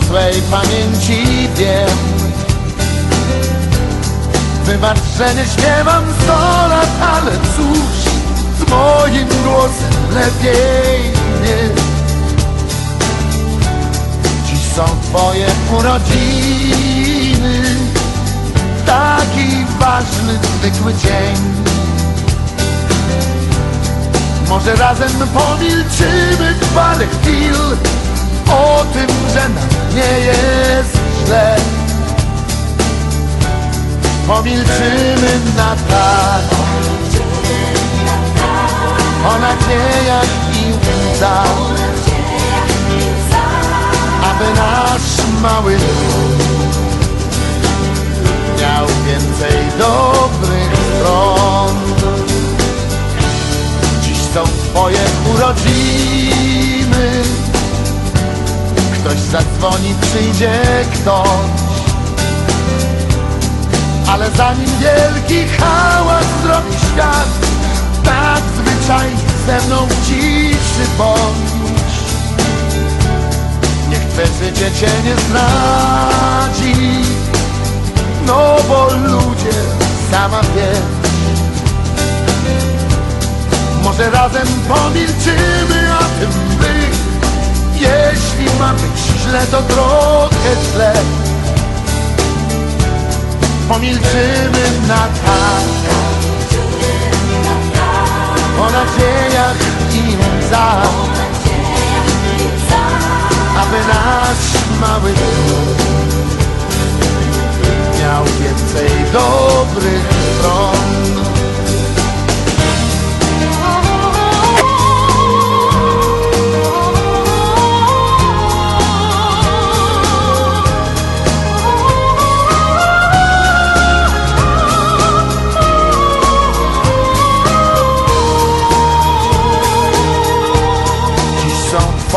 swej pamięci wiem. Wybacz, że nie śpiewam sto lat, ale cóż Z moim głosem lepiej nie. Dziś są twoje urodziny Taki ważny, zwykły dzień. Może razem pomilczymy parę nie jest źle. Pomilczymy na tak. O nadziejach i łzach. Aby nasz mały Ktoś zadzwoni, przyjdzie ktoś. Ale zanim wielki hałas zrobi świat Tak zwyczajnie ze mną ciszy bądź. Niech twe życie cię nie zdradzi No bo ludzie, sama wiesz. Może razem pomilczymy o tym ma być źle, to trochę źle. Pomilczymy na tak O nadziejach i łzach Aby nasz mały Miał więcej dobrych stron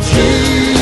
去。